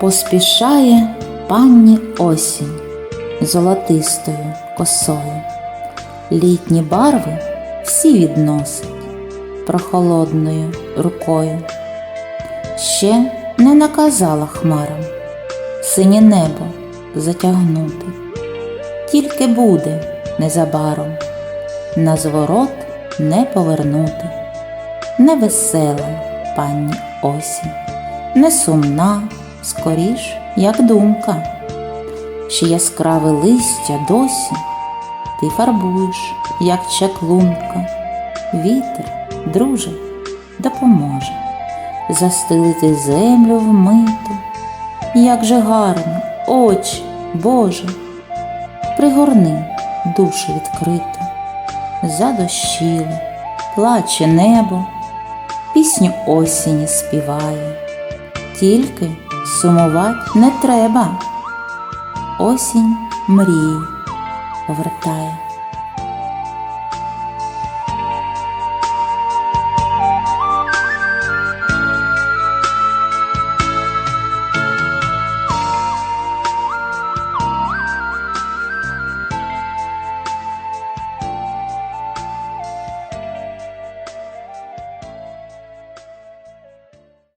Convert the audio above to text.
Поспішає панні осінь золотистою косою. Літні барви всі відносить прохолодною рукою. Ще не наказала хмарам синє небо затягнути, тільки буде незабаром, на зворот не повернути. Невесела пані осінь, не сумна, скоріш, як думка, ще яскраве листя досі ти фарбуєш, як чаклунка. Вітер, друже, допоможе застелити землю вмиту. Як же гарно, очі, Боже, пригорни душу відкриту, задощило, плаче небо, пісню осені співає, тільки сумувати не треба. Осінь мрії повертає.